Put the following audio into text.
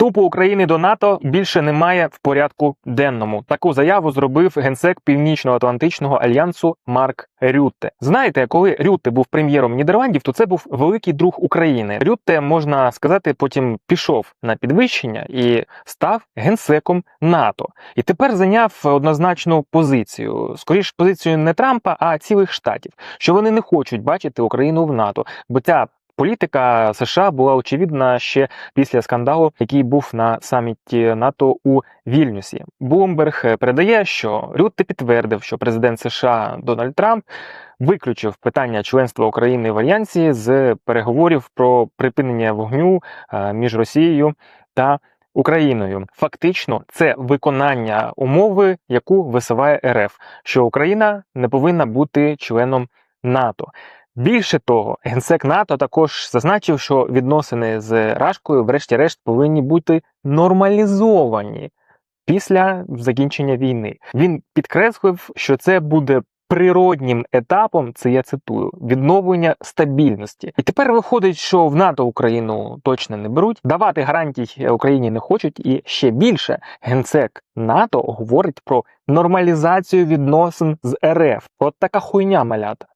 Вступу України до НАТО більше немає в порядку денному. Таку заяву зробив генсек Північно-Атлантичного альянсу Марк Рютте. Знаєте, коли Рютте був прем'єром Нідерландів, то це був великий друг України. Рютте, можна сказати, потім пішов на підвищення і став генсеком НАТО. І тепер зайняв однозначну позицію. Скоріш позицію не Трампа, а цілих штатів, що вони не хочуть бачити Україну в НАТО, бо ця. Політика США була очевидна ще після скандалу, який був на саміті НАТО у Вільнюсі. Блумберг передає, що Рютте підтвердив, що президент США Дональд Трамп виключив питання членства України в альянсі з переговорів про припинення вогню е, між Росією та Україною. Фактично, це виконання умови, яку висуває РФ, що Україна не повинна бути членом НАТО. Більше того, генсек НАТО також зазначив, що відносини з Рашкою, врешті-решт, повинні бути нормалізовані після закінчення війни. Він підкреслив, що це буде природнім етапом, це я цитую, відновлення стабільності. І тепер виходить, що в НАТО Україну точно не беруть, давати гарантій Україні не хочуть, і ще більше генсек НАТО говорить про нормалізацію відносин з РФ. От така хуйня малята.